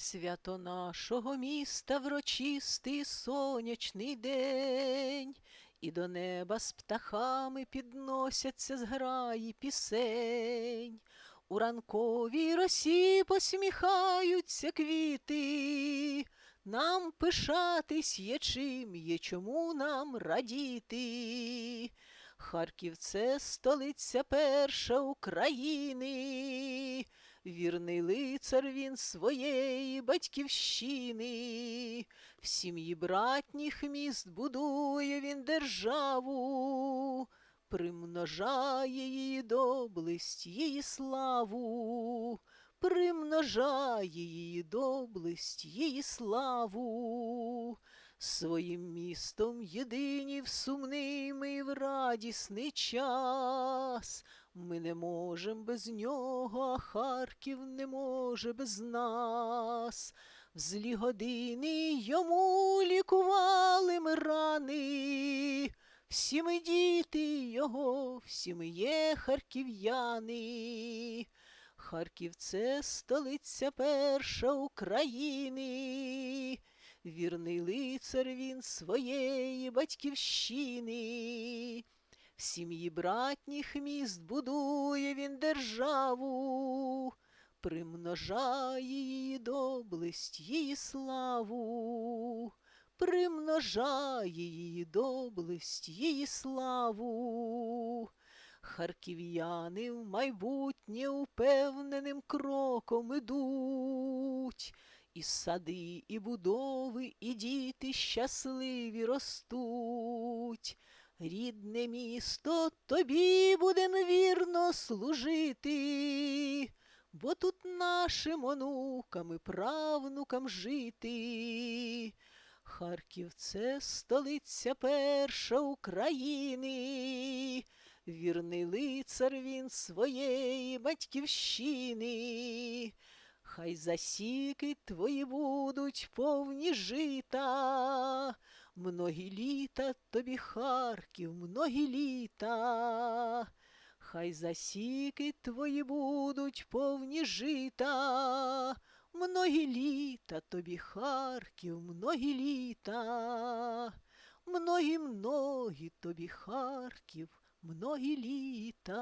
Свято нашого міста врочистий сонячний день, і до неба з птахами підносяться зграї пісень. У ранковій росі посміхаються квіти. Нам пишатись є чим, є чому нам радіти. Харків це столиця перша України. Вірний лицар він своєї батьківщини. В сім'ї братніх міст будує він державу, примножає її доблесть, її славу, примножає її доблесть, її славу. Своїм містом єдині в сумний в радісний час. Ми не можем без нього, а Харків не може без нас. В злі години йому лікували ми рани. Всі ми діти його, всі ми є харків'яни. Харків це столиця перша України. Вірний лицар він своєї батьківщини. В сім'ї братніх міст будує він державу, примножає її доблесть, її славу, примножає її доблесть, її славу. Харків'яни в майбутнє упевненим кроком ідуть, і сади, і будови, і діти щасливі ростуть. Рідне місто, тобі будем вірно служити, бо тут нашим онукам і правнукам жити. Харків це столиця перша України, вірний лицар він своєї батьківщини. Хай засіки твої будуть повні жита, Многі літа тобі Харків, многі літа, хай засіки твої будуть повні жита, многі літа тобі Харків, многі літа, многі многі тобі Харків, многі літа.